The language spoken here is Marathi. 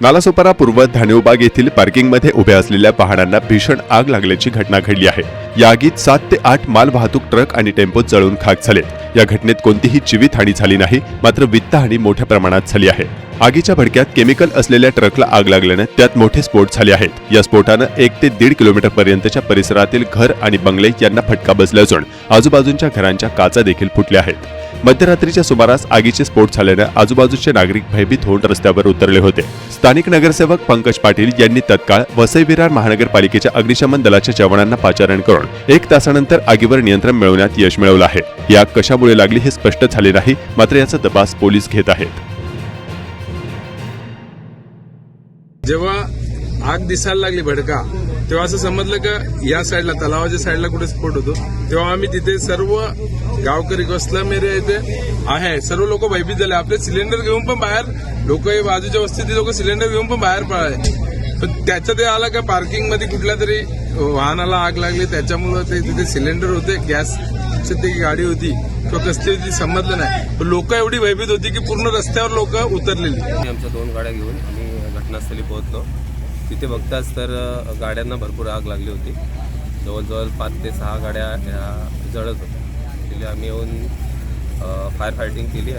नालासोपारा पूर्व धानेवबाग येथील पार्किंगमध्ये उभ्या असलेल्या पहाडांना भीषण आग लागल्याची घटना घडली आहे. या आगीत सात ते आठ माल वाहतूक ट्रक आणि टेम्पो जळून खाक झाले या घटनेत कोणतीही जीवितहानी झाली नाही मात्र वित्तहानी मोठ्या प्रमाणात झाली आहे. आगीच्या भडक्यात केमिकल असलेल्या ट्रकला आग लागल्याने त्यात मोठे स्फोट झाले आहेत. या स्फोटानं एक ते दीड किलोमीटर पर्यंतच्या परिसरातील घर आणि बंगले यांना फटका बसला असून आजूबाजूच्या घरांच्या काचा देखील फुटल्या आहेत. मध्यरात्रीच्या सुमारास आगीचे स्फोट झाल्यानं आजूबाजूचे नागरिक भयभीत होऊन रस्त्यावर उतरले होते. स्थानिक नगरसेवक पंकज पाटील यांनी तत्काळ वसई विरार महानगरपालिकेच्या अग्निशमन दलाच्या जवानांना पाचारण करून एक तासानंतर आगीवर नियंत्रण मिळवण्यात यश मिळवलं आहे. या कशामुळे लागली हे स्पष्ट झाले नाही मात्र याचा तपास पोलीस घेत आहेत. जेव्हा आग दिसायला लागली भडका तेव्हा असं समजलं का या साईडला तलावाच्या साईडला कुठे स्फोट होतो? तेव्हा आम्ही तिथे सर्व गावकरी कसला मेरे इथे आहे. सर्व लोक भयभीत झाले. आपले सिलेंडर घेऊन पण बाहेर लोक हे बाजूच्या वस्तीत लोक सिलेंडर घेऊन पण बाहेर पळाले. पण त्याच्यात ते आलं का पार्किंगमध्ये कुठल्या तरी वाहनाला आग लागली. त्याच्यामुळं ते तिथे सिलेंडर होते गॅस ती गाडी होती. किंवा कसली होती समजलं नाही. पण लोक एवढी भयभीत होती की पूर्ण रस्त्यावर लोक उतरलेली. आमच्या दोन गाड्या घेऊन आम्ही घटनास्थळी पोहोचलो. तिथे बघताच तर गाड्यांना भरपूर आग लागली होती. जवळजवळ पाच ते सहा गाड्या ह्या जळत होत्या. तिथे आम्ही येऊन फायर फायटिंग केली.